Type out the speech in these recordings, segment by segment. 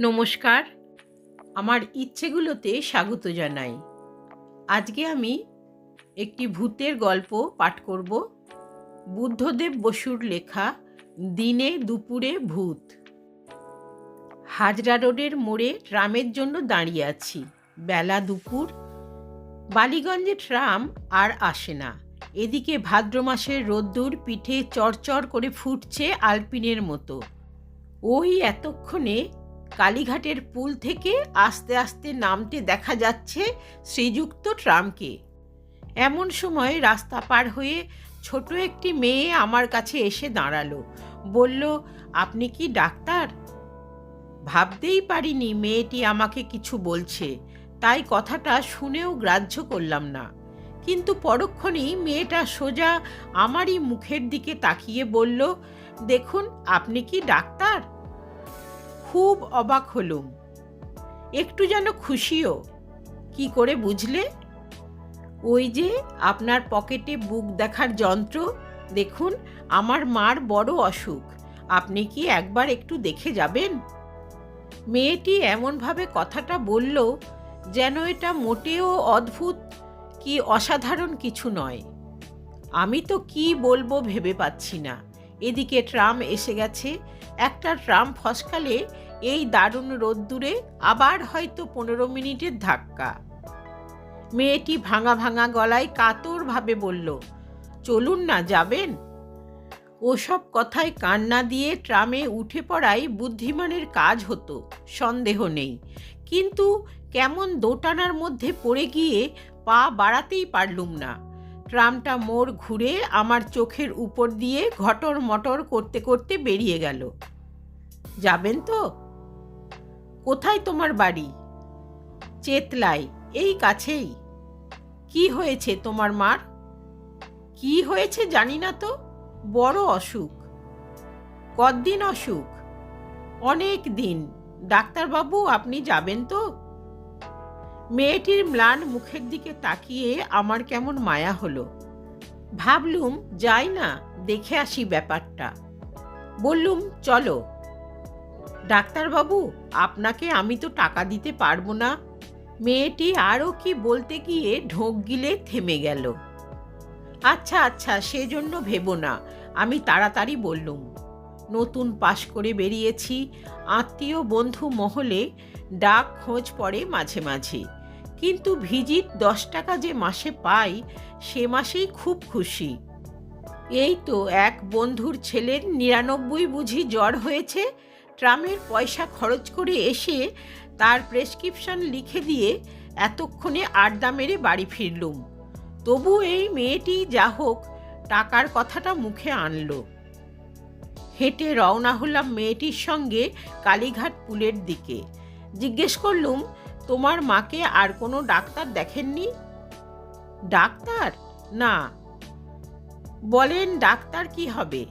নমস্কার। আমার ইচ্ছেগুলোতে স্বাগত জানাই। আজকে আমি একটি ভূতের গল্প পাঠ করব। বুদ্ধদেব বসুর লেখা দিনে দুপুরে ভূত। হাজরা রোডের মোড়ে ট্রামের জন্য দাঁড়িয়ে আছি। বেলা দুপুর। বালিগঞ্জে ট্রাম আর আসে না। এদিকে ভাদ্র মাসের রোদ্দুর পিঠে চরচর করে ফুটছে আলপিনের মতো। ওই এতক্ষণে কালীঘাটের পুল থেকে আস্তে আস্তে নামতে দেখা যাচ্ছে শ্রীযুক্ত ট্রামকে। এমন সময় রাস্তা পার হয়ে ছোট একটি মেয়ে আমার কাছে এসে দাঁড়াল। বলল, আপনি কি ডাক্তার? ভাবতেই পারিনি মেয়েটি আমাকে কিছু বলছে। তাই কথাটা শুনেও গ্রাহ্য করলাম না। কিন্তু পরক্ষণেই মেয়েটা সোজা আমারই মুখের দিকে তাকিয়ে বলল, দেখুন, আপনি কি ডাক্তার? খুব অবাক হলুম। একটু যেন খুশিও, কি করে বুঝলে? ওই যে আপনার পকেটে বুক দেখার যন্ত্র, দেখুন, আমার মার বড় অসুখ। আপনি কি একবার একটু দেখে যাবেন? মেয়েটি এমনভাবে কথাটা বলল যেন এটা মোটেও অদ্ভুত, কি অসাধারণ কিছু নয়। আমি তো কি বলব ভেবে পাচ্ছি না। এদিকে ট্রাম এসে গেছে একটা ট্রাম ফসকালে এই দারুণ রোদ্দুরে আবার হয়তো পনেরো মিনিটের ধাক্কা। মেয়েটি ভাঙা ভাঙা গলায় কাতরভাবে বলল, চলুন না, যাবেন? ওসব কথায় কান্না দিয়ে ট্রামে উঠে পড়াই বুদ্ধিমানের কাজ হতো, সন্দেহ নেই। কিন্তু কেমন দোটানার মধ্যে পড়ে গিয়ে পা বাড়াতেই পারলুম না। ট্রামটা মোড় ঘুরে আমার চোখের উপর দিয়ে ঘটর মটর করতে করতে বেরিয়ে গেল। যাবেন তো? কোথায় তোমার বাড়ি? চেতলাই এই কাছেই। কি হয়েছে তোমার মার? কি হয়েছে জানি না তো? বড় অসুখ। কতদিন অসুখ? অনেক দিন। ডাক্তারবাবু, আপনি যাবেন তো? মেয়েটির ম্লান মুখের দিকে তাকিয়ে আমার কেমন মায়া হলো। ভাবলুম, যাই না, দেখে আসি ব্যাপারটা। বললুম, চলো। ডাক্তারবাবু, আপনাকে আমি তো টাকা দিতে পারব না। মেয়েটি আরও কি বলতে গিয়ে ঢোক গিলে থেমে গেল। আচ্ছা আচ্ছা সেজন্য ভেবো না, আমি তাড়াতাড়ি বললুম। নতুন পাশ করে বেরিয়েছি, আত্মীয় বন্ধু মহলে ডাক খোঁজ পড়ে মাঝে মাঝে। কিন্তু ভিজিট দশ টাকা যে মাসে পাই, সে মাসেই খুব খুশি। এই তো এক বন্ধুর ছেলের নিরানব্বই বুঝি জ্বর হয়েছে ট্রামের পয়সা খরচ করে এসে তার প্রেসক্রিপশন লিখে দিয়ে এতক্ষণে আড্ডা মেরে বাড়ি ফিরলুম। তবু এই মেয়েটি যা হোক, টাকার কথাটা মুখে আনলো। হেঁটে রওনা হলাম মেয়েটির সঙ্গে কালীঘাট পুলের দিকে। জিজ্ঞেস করলুম, তোমার মাকে আর কোনো ডাক্তার দেখেননি? ডাক্তার? না। বলেন, ডাক্তার কি হবে?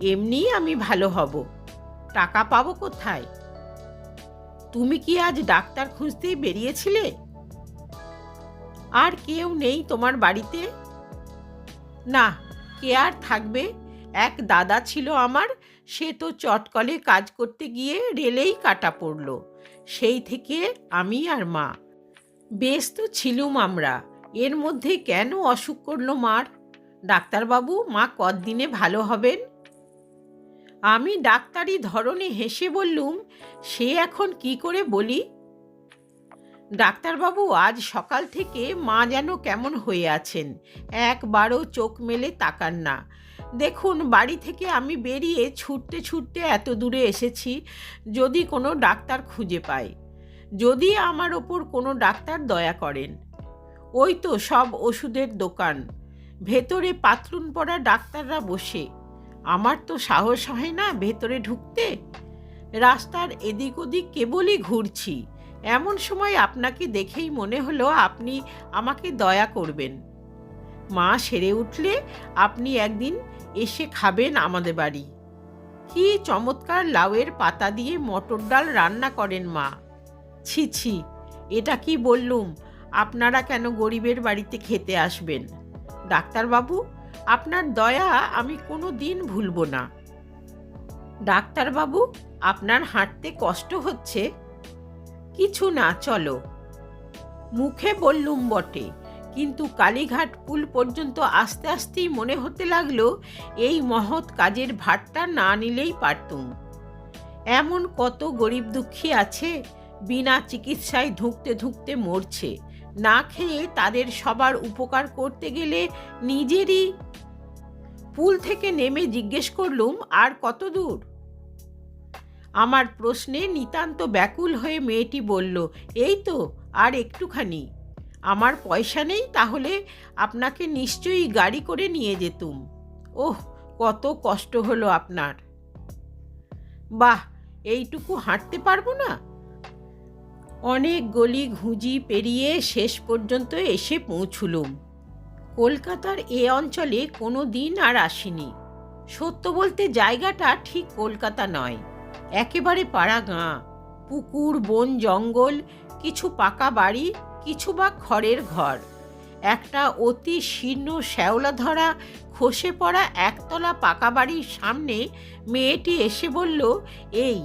এমনি আমি ভালো হব। টাকা পাবো কোথায়? তুমি কি আজ ডাক্তার খুঁজতেই বেরিয়েছিলে? আর কেউ নেই তোমার বাড়িতে? না, কে আর থাকবে? এক দাদা ছিল আমার, সে তো চটকলে কাজ করতে গিয়ে রেলেই কাটা পড়ল। সেই থেকে আমি আর মা। বেশ তো ছিলুম আমরা। এর মধ্যে কেন অসুখ করল মার? ডাক্তারবাবু, মা কদিনে ভালো হবেন? আমি ডাক্তারি ধরনে হেসে বললুম, সে এখন কি করে বলি? ডাক্তারবাবু, আজ সকাল থেকে মা যেন কেমন হয়ে আছেন। একবারও চোখ মেলে তাকান না। দেখুন, বাড়ি থেকে আমি বেরিয়ে ছুটতে ছুটতে এত দূরে এসেছি, যদি কোনো ডাক্তার খুঁজে পাই। যদি আমার ওপর কোনো ডাক্তার দয়া করেন। ওই তো সব ওষুধের দোকান। ভেতরে পাতলুন পড়া ডাক্তাররা বসে। আমার তো সাহস হয় না ভেতরে ঢুকতে। রাস্তার এদিক ওদিক কেবলই ঘুরছি। এমন সময় আপনাকে দেখেই মনে হলো আপনি আমাকে দয়া করবেন। মা সেরে উঠলে আপনি একদিন এসে খাবেন আমাদের বাড়ি। কি চমৎকার লাউয়ের পাতা দিয়ে মটর ডাল রান্না করেন মা। ছি ছি, এটা কি বললুম? আপনারা কেন গরিবের বাড়িতে খেতে আসবেন? ডাক্তারবাবু আপনার দয়া আমি কোনো দিন ভুলব না। ডাক্তারবাবু, আপনার হাঁটতে কষ্ট হচ্ছে। কিছু না, চলো। মুখে বললুম বটে, কিন্তু কালীঘাট পুল পর্যন্ত আস্তে আস্তেই মনে হতে লাগল, এই মহৎ কাজের ভারটা না নিলেই পারতুম। এমন কত গরিব দুঃখী আছে, বিনা চিকিৎসায় ধুঁকতে ধুঁকতে মরছে। না খেয়ে তাদের সবার উপকার করতে গেলে নিজেরই পুল থেকে নেমে জিজ্ঞেস করলুম, আর কত দূর? আমার প্রশ্নে নিতান্ত ব্যাকুল হয়ে মেয়েটি বলল, এই তো, আর একটুখানি। আমার পয়সা নেই, তাহলে আপনাকে নিশ্চয়ই গাড়ি করে নিয়ে যেতুম। ওহ, কত কষ্ট হলো আপনার। বাহ, এইটুকু হাঁটতে পারব না? অনেক গলি ঘুঁজি পেরিয়ে শেষ পর্যন্ত এসে পৌঁছুলুম। কলকাতার এ অঞ্চলে কোনো দিন আর আসিনি। সত্য বলতে জায়গাটা ঠিক কলকাতা নয়। একেবারে পাড়া গাঁ। পুকুর, বন, জঙ্গল, কিছু পাকা বাড়ি, কিছু বা খড়ের ঘর। একটা অতি শীর্ণ শ্যাওলা ধরা খসে পড়া একতলা পাকা বাড়ির সামনে মেয়েটি এসে বলল, এই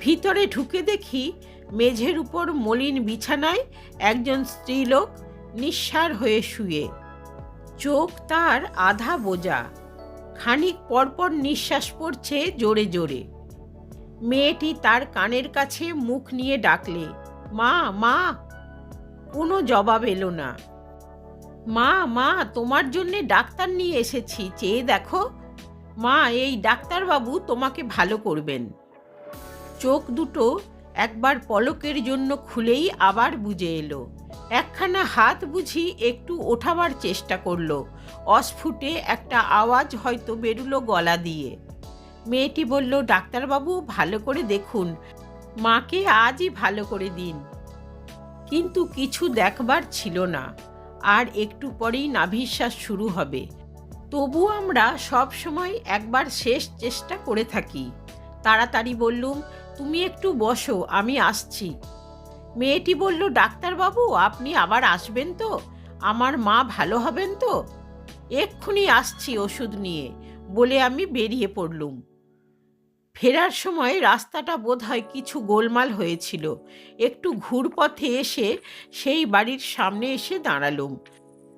ভিতরে ঢুকে দেখি মেঝের উপর মলিন বিছানায় একজন স্ত্রীলোক নিঃসার হয়ে শুয়ে। চোখ তার আধা বোজা। খানিক পরপর নিঃশ্বাস পড়ছে জোরে জোরে। মেয়েটি তার কানের কাছে মুখ নিয়ে ডাকলে, মা মা! কোনো জবাব এলো না। মা মা, তোমার জন্যে ডাক্তার নিয়ে এসেছি, চেয়ে দেখো। মা, এই ডাক্তারবাবু তোমাকে ভালো করবেন। চোখ দুটো একবার পলকের জন্য খুলেই আবার বুঝে এলো। একখানা হাত বুঝি একটু ওঠাবার চেষ্টা করল। অস্ফুটে একটা আওয়াজ হয়তো বেরুলো গলা দিয়ে। মেয়েটি বলল, ডাক্তারবাবু, ভালো করে দেখুন। মাকে আজই ভালো করে দিন। কিন্তু কিছু দেখবার ছিল না। আর একটু পরেই নাভিশ্বাস শুরু হবে। তবু আমরা সব সময় একবার শেষ চেষ্টা করে থাকি। তাড়াতাড়ি বললুম তুমি একটু বসো, আমি আসছি। মেয়েটি বলল, ডাক্তারবাবু, আপনি আবার আসবেন তো? আমার মা ভালো হবেন তো? এক্ষুনি আসছি ওষুধ নিয়ে। বলে আমি বেরিয়ে পড়লুম। ফেরার সময় রাস্তাটা বোধহয় কিছু গোলমাল হয়েছিল। একটু ঘুরপথে এসে সেই বাড়ির সামনে এসে দাঁড়ালুম।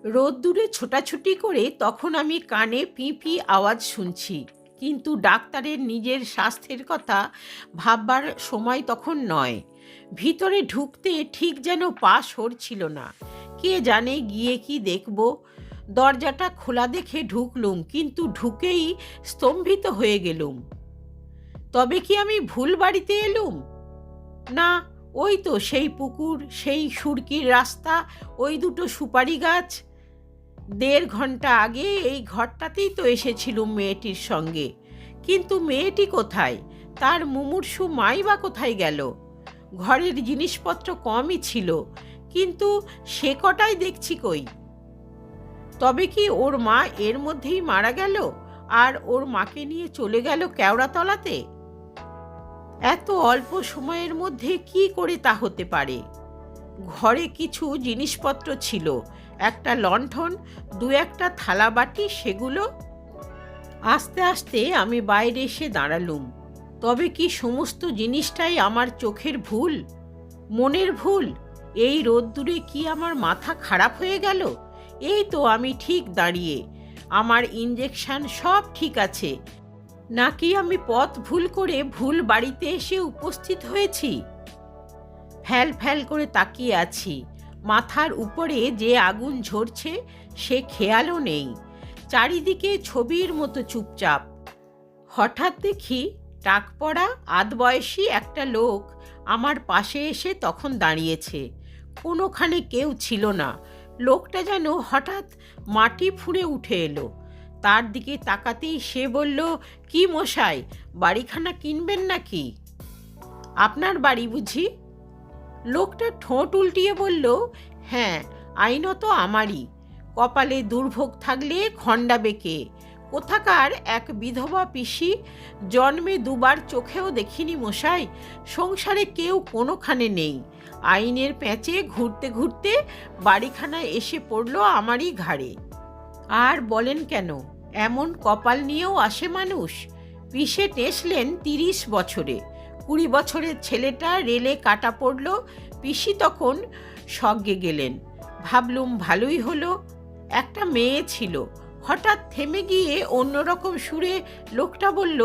রোদ্দুরে ছোটাছুটি করে তখন আমি কানে পি পি আওয়াজ শুনছি। কিন্তু ডাক্তারের নিজের স্বাস্থ্যের কথা ভাববার সময় তখন নয়। ভিতরে ঢুকতে ঠিক যেন পা সরছিল না। কে জানে গিয়ে কি দেখব। দরজাটা খোলা দেখে ঢুকলুম, কিন্তু ঢুকেই স্তম্ভিত হয়ে গেলুম। তবে কি আমি ভুল বাড়িতে এলুম? না, ওই তো সেই পুকুর, সেই সুরকির রাস্তা, ওই দুটো সুপারি গাছ। দেড় ঘণ্টা আগে এই ঘরটাতেই তো এসেছিলুম মেয়েটির সঙ্গে। কিন্তু মেয়েটি কোথায়? তার মুমূর্ষু মাই বা কোথায় গেল? ঘরের জিনিসপত্র কমই ছিল, কিন্তু সে কটাই দেখছি কই? তবে কি ওর মা এর মধ্যেই মারা গেল? আর ওর মাকে নিয়ে চলে গেল কেওড়াতলাতে? এত অল্প সময়ের মধ্যে কি করে তা হতে পারে? ঘরে কিছু জিনিসপত্র ছিল। একটা লণ্ঠন, দু একটা থালা বাটি সেগুলো। আস্তে আস্তে আমি বাইরে এসে দাঁড়ালুম। তবে কি সমস্ত জিনিসটাই আমার চোখের ভুল? মনের ভুল? এই রোদ্দুরে কি আমার মাথা খারাপ হয়ে গেল? এই তো আমি ঠিক দাঁড়িয়ে। আমার ইঞ্জেকশন সব ঠিক আছে। নাকি আমি পথ ভুল করে ভুল বাড়িতে এসে উপস্থিত হয়েছি? ফ্যাল ফ্যাল করে তাকিয়ে আছি। মাথার উপরে যে আগুন ঝরছে, সে খেয়ালও নেই। চারিদিকে ছবির মতো চুপচাপ। হঠাৎ দেখি টাক পড়া আধবয়সী একটা লোক আমার পাশে এসে তখন দাঁড়িয়েছে। কোনোখানে কেউ ছিল না। লোকটা যেন হঠাৎ মাটি ফুঁড়ে উঠে এলো। তার দিকে তাকাতেই সে বলল, কি মশাই, বাড়িখানা কিনবেন নাকি? আপনার বাড়ি বুঝি? লোকটা ঠোঁট উল্টিয়ে বলল হ্যাঁ আইনত আমারই। কপালে দুর্ভোগ থাকলে খণ্ডা বেঁকে। কোথাকার এক বিধবা পিসি জন্মে দুবার চোখেও দেখিনি মশাই, সংসারে কেউ কোনোখানে নেই। আইনের প্যাঁচে ঘুরতে ঘুরতে বাড়িখানায় এসে পড়ল আমারই ঘাড়ে। আর বলেন কেন? এমন কপাল নিয়েও আসে মানুষ। পিষে টেসলেন তিরিশ বছরে। কুড়ি বছরের ছেলেটা রেলে কাটা পড়ল, পিসি তখন সজ্ঞে গেলেন। ভাবলুম ভালোই হলো, একটা মেয়ে ছিল। হঠাৎ থেমে গিয়ে অন্যরকম সুরে লোকটা বলল,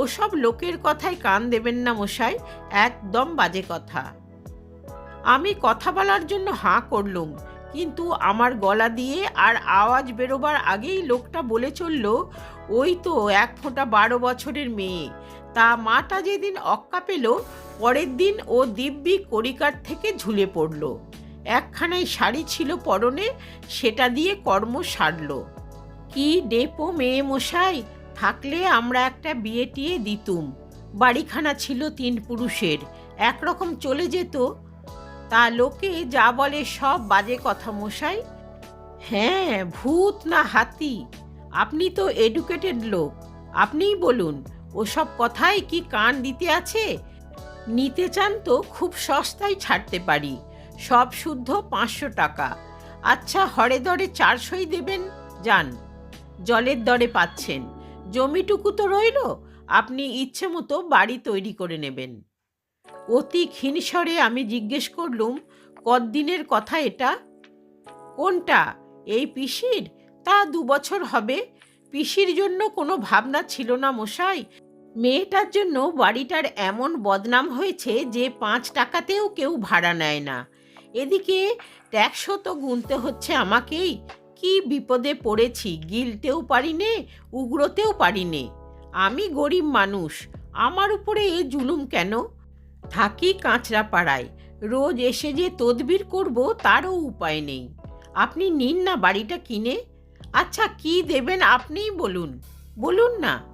ওসব লোকের কথায় কান দেবেন না মশাই, একদম বাজে কথা। আমি কথা বলার জন্য হাঁ করলুম, কিন্তু আমার গলা দিয়ে আর আওয়াজ বেরোবার আগেই লোকটা বলে চলল, ওই তো এক ফোঁটা বারো বছরের মেয়ে তা মাটা যেদিন অক্কা পেল, পরের দিন ও দিব্যি করিকার থেকে ঝুলে পড়ল। একখানাই শাড়ি ছিল পরনে, সেটা দিয়ে কর্ম সারল। কি ডেপো মেয়ে মশাই, থাকলে আমরা একটা বিয়ে টিয়ে দিতুম। বাড়িখানা ছিল তিন পুরুষের, একরকম চলে যেত। তা লোকে যা বলে সব বাজে কথা মশাই। হ্যাঁ ভূত না হাতি। আপনি তো এডুকেটেড লোক। আপনিই বলুন ওসব কথায় কি কান দিতে আছে? নিতে চান তো খুব সস্তায় ছাড়তে পারি। সব শুদ্ধ পাঁচশো টাকা। আচ্ছা হরে দরে চারশোই দেবেন? যান। জলের দরে পাচ্ছেন। জমিটুকু তো রইল, আপনি ইচ্ছে মতো বাড়ি তৈরি করে নেবেন। অতি ক্ষীণস্বরে আমি জিজ্ঞেস করলুম, কতদিনের কথা এটা? কোনটা? এই পিসির? তা দু বছর হবে। পিসির জন্য কোনো ভাবনা ছিল না মশাই। মেয়েটার জন্য বাড়িটার এমন বদনাম হয়েছে যে পাঁচ টাকাতেও কেউ ভাড়া নেয় না। এদিকে ট্যাক্সও তো গুনতে হচ্ছে আমাকেই। কি বিপদে পড়েছি, গিলতেও পারি নে উগ্রতেও পারি নে আমি গরিব মানুষ, আমার উপরে এ জুলুম কেন? থাকি কাঁচরা পাড়ায় রোজ এসে যে তদবির করব তারও উপায় নেই। আপনি নিন না বাড়িটা কিনে। আচ্ছা কি দেবেন আপনিই বলুন। বলুন না।